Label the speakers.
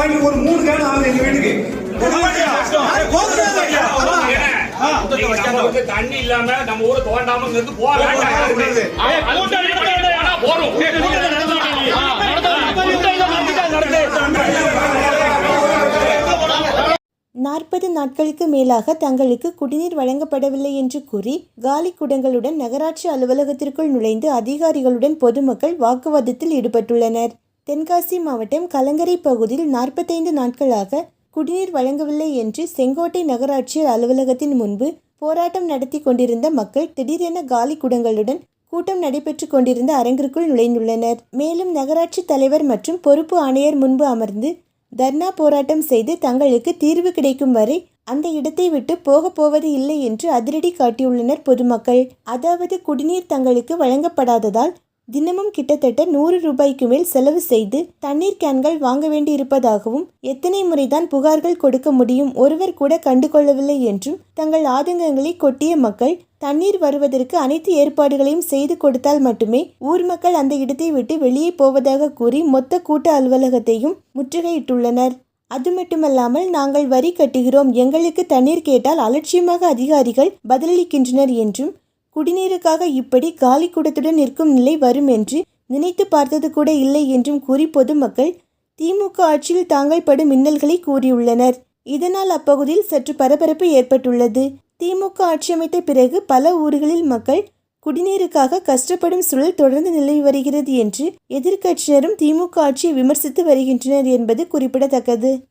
Speaker 1: வாங்கி ஒரு மூணு கேன் ஆகுது எங்க வீட்டுக்கு.
Speaker 2: தண்ணி இல்லாம நம்ம ஊரை தோண்டாம இருந்து
Speaker 3: நாற்பது நாட்களுக்கு மேலாக தங்களுக்கு குடிநீர் வழங்கப்படவில்லை என்று கூறி காலி குடங்களுடன் நகராட்சி அலுவலகத்திற்குள் நுழைந்து அதிகாரிகளுடன் பொதுமக்கள் வாக்குவாதத்தில் ஈடுபட்டுள்ளனர். தென்காசி மாவட்டம் கலங்கரை பகுதியில் நாற்பத்தைந்து நாட்களாக குடிநீர் வழங்கவில்லை என்று செங்கோட்டை நகராட்சியர் அலுவலகத்தின் முன்பு போராட்டம் நடத்தி கொண்டிருந்த மக்கள் திடீரென காலி குடங்களுடன் கூட்டம் நடைபெற்று கொண்டிருந்த அரங்கிற்குள் நுழைந்துள்ளனர். மேலும் நகராட்சி தலைவர் மற்றும் பொறுப்பு ஆணையர் முன்பு அமர்ந்து தர்ணா போராட்டம் செய்து தங்களுக்கு தீர்வு கிடைக்கும் வரை அந்த இடத்தை விட்டு போக போவது இல்லை என்று அதிரடி காட்டியுள்ளனர் பொதுமக்கள். அதாவது குடிநீர் தங்களுக்கு வழங்கப்படாததால் தினமும் கிட்டத்தட்ட நூறு ரூபாய்க்கு மேல் செலவு செய்து தண்ணீர் கேன்கள் வாங்க வேண்டியிருப்பதாகவும் எத்தனை முறைதான் புகார்கள் கொடுக்க முடியும் ஒருவர் கூட கண்டுகொள்ளவில்லை என்றும் தங்கள் ஆதங்கங்களை கொட்டிய மக்கள் தண்ணீர் வருவதற்கு அனைத்து ஏற்பாடுகளையும் செய்து கொடுத்தால் மட்டுமே ஊர் மக்கள் அந்த இடத்தை விட்டு வெளியே போவதாக கூறி மொத்த கூட்ட அலுவலகத்தையும் முற்றுகையிட்டுள்ளனர். அது மட்டுமல்லாமல் நாங்கள் வரி கட்டுகிறோம் எங்களுக்கு தண்ணீர் கேட்டால் அலட்சியமாக அதிகாரிகள் பதிலளிக்கின்றனர் என்றும் குடிநீருக்காக இப்படி காலி குடத்துடன் நிற்கும் நிலை வரும் என்று நினைத்து பார்த்தது கூட இல்லை என்றும் கூறி பொதுமக்கள் திமுக ஆட்சியில் தாங்கள் படும் மின்னல்களை கூறியுள்ளனர். இதனால் அப்பகுதியில் சற்று பரபரப்பு ஏற்பட்டுள்ளது. திமுக ஆட்சி அமைத்த பிறகு பல ஊர்களில் மக்கள் குடிநீருக்காக கஷ்டப்படும் சூழல் தொடர்ந்து நிலவி வருகிறது என்று எதிர்க்கட்சியினரும் திமுக ஆட்சியை விமர்சித்து வருகின்றனர் என்பது குறிப்பிடத்தக்கது.